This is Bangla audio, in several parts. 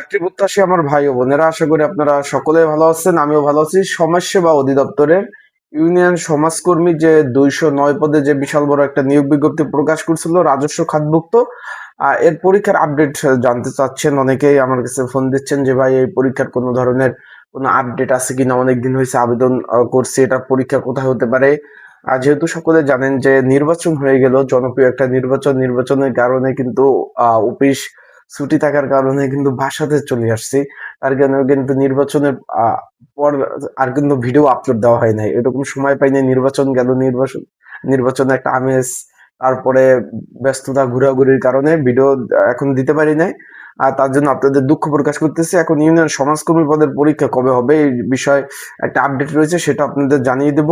চাকরি প্রত্যাশী আমার ভাই ও বোনেরা, আশা করি আপনারা সকলে ভালো আছেন, আমিও ভালো আছি। সমাজসেবা অধিদপ্তরের ইউনিয়ন সমাজকর্মী যে দুইশো নয় পদে যে বিশাল বড় একটা নিয়োগ বিজ্ঞপ্তি প্রকাশ করছিল, রাজস্ব খাতভুক্ত এর পরীক্ষার আপডেট জানতে চাচ্ছেন। অনেকেই আমার কাছে ফোন দিচ্ছেন যে, ভাই, এই পরীক্ষার কোনো ধরনের কোনো আপডেট আছে কিনা? অনেকদিন হয়েছে আবেদন করছি, এটা পরীক্ষা কোথায় হতে পারে? আর যেহেতু সকলে জানেন যে, নির্বাচন হয়ে গেল, জনপ্রিয় একটা নির্বাচন, নির্বাচনের কারণে কিন্তু অফিস ছুটি থাকার কারণে কিন্তু বাসাতে চলে আসছি। তার কারণে কিন্তু নির্বাচনের পর আর কিন্তু ভিডিও আপলোড দেওয়া হয় নাই। এরকম সময় পাইনি নির্বাচন গেল, নির্বাচন, নির্বাচনে একটা আমেজ তারপরে ব্যস্ততা, ঘোরাঘুরির কারণে ভিডিও এখন দিতে পারি নাই। আর তার জন্য আপনাদের দুঃখ প্রকাশ করতেছি। এখন ইউনিয়ন সমাজকর্মী পদের পরীক্ষা কবে হবে এই বিষয়ে একটা আপডেট রয়েছে, সেটা আপনাদের জানিয়ে দেব।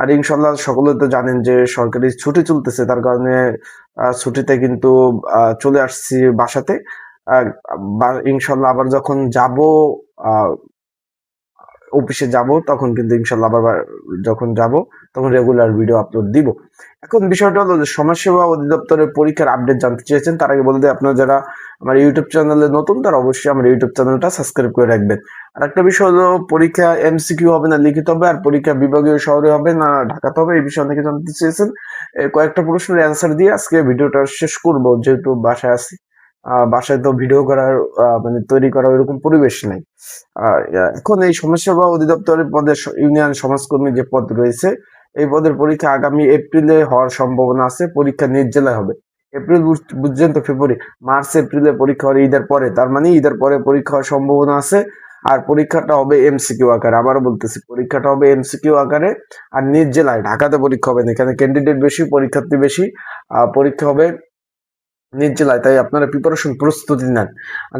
আর ইনশাল্লাহ সকলে তো জানেন যে সরকারি ছুটি চলতেছে, তার কারণে ছুটিতে কিন্তু চলে আসছি বাসাতে। ইনশাল্লাহ আবার যখন যাব অফিসে যাব, তখন কিন্তু ইনশাল্লাহ আবার যখন যাব, তখন রেগুলার ভিডিও আপলোড দিব। এখন বিষয়টা হলো যে সমাজসেবা অধিদপ্তরের পরীক্ষার আপডেট জানতে চেয়েছেন, তার আগে বলতে আপনারা যারা আমার ইউটিউব চ্যানেলে নতুন, তারা অবশ্যই আমার ইউটিউব চ্যানেলটা সাবস্ক্রাইব করে রাখবেন। আর একটা বিষয় হলো, পরীক্ষা এমসিকিউ হবে না লিখিত হবে, আর পরীক্ষা বিভাগীয় শহরে হবে না ঢাকাতে হবে, এই বিষয়ে অনেকে জানতে চেয়েছেন। কয়েকটা প্রশ্নের অ্যান্সার দিয়ে আজকে ভিডিওটা শেষ করব, যেহেতু বাসায় আছি। বাসায় তো ভিডিও করার মানে তৈরি করার ওইরকম পরিবেশ নেই। এখন এই সমাজসেবা অধিদপ্তরের পদে ইউনিয়ন সমাজকর্মী যে পদ রয়েছে, এই পদের পরীক্ষা আগামী এপ্রিলে হওয়ার সম্ভাবনা আছে, পরীক্ষা নিজ জেলায় হবে। এপ্রিল বুঝ- বুঝছেন তো ফেব্রুয়ারি মার্চ এপ্রিলে পরীক্ষা হবে ঈদের পরে, তার মানে ঈদের পরে পরীক্ষা হওয়ার সম্ভাবনা আছে, আর পরীক্ষাটা হবে এমসিকিউ আকারে। আবারও বলতেছি, পরীক্ষাটা হবে এমসিকিউ আকারে, আর নিজ জেলায় ঢাকাতে পরীক্ষা হবে না। এখানে ক্যান্ডিডেট বেশি, পরীক্ষার্থী বেশি পরীক্ষা হবে নিজ জেলায়, তাই আপনারা প্রিপারেশন প্রস্তুতি নেন।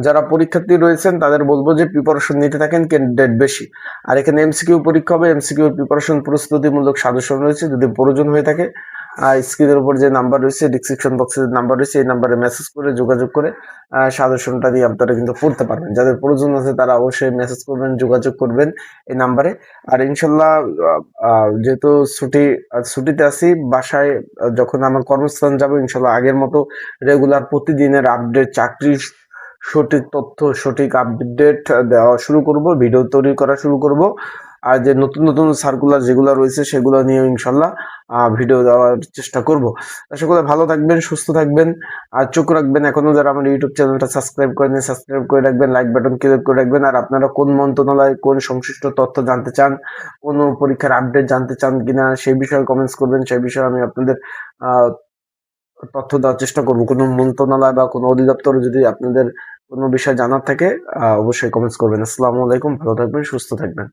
যারা পরীক্ষার্থী রয়েছেন, তাদের বলব যে প্রিপারেশন নিতে থাকেন ক্যান্ডিডেট বেশি। আর এখানে এমসিকিউ পরীক্ষা হবে এমসিকিউ প্রিপারেশন প্রস্তুতিমূলক সাজেশন রয়েছে, যদি প্রয়োজন হয়ে থাকে স্ক্রিনের উপর যে নাম্বার রয়েছে ডিসক্রিপশন বক্সে নাম্বার রয়েছে, এই নাম্বারে মেসেজ করে, যোগাযোগ করে সাজেশনটা দিয়ে আপনারা কিন্তু পড়তে পারবেন। যাদের প্রয়োজন আছে, তারা অবশ্যই মেসেজ করবেন, যোগাযোগ করবেন এই নাম্বারে। আর ইনশাল্লাহ যেহেতু ছুটি ছুটিতে আছি, বাসায় যখন আমার কর্মস্থান যাব, ইনশাল্লাহ আগের মতো রেগুলার প্রতিদিনের আপডেট চাকরির সঠিক তথ্য, সঠিক আপডেট দেওয়া শুরু করব ভিডিও তৈরি করা শুরু করব। আর যে নতুন নতুন সার্কুলার যেগুলো রয়েছে সেগুলো নিয়ে ইনশাল্লাহ ভিডিও দেওয়ার চেষ্টা করব। করি ভালো থাকবেন, সুস্থ থাকবেন, আর চোখ রাখবেন এখনও যারা আমার ইউটিউব চ্যানেলটা সাবস্ক্রাইব করেন সাবস্ক্রাইব করে রাখবেন লাইক বাটন ক্লিক করে রাখবেন, আর আপনারা কোন মন্ত্রণালয় কোন সংশ্লিষ্ট তথ্য জানতে চান, কোন পরীক্ষার আপডেট জানতে চান কিনা, সেই বিষয়ে কমেন্টস করবেন, সেই বিষয়ে আমি আপনাদের তথ্য দেওয়ার চেষ্টা করব। কোনো মন্ত্রণালয় বা কোনো অধিদপ্তর যদি আপনাদের কোনো বিষয় জানার থাকে অবশ্যই কমেন্টস করবেন। আসসালামু আলাইকুম, ভালো থাকবেন, সুস্থ থাকবেন।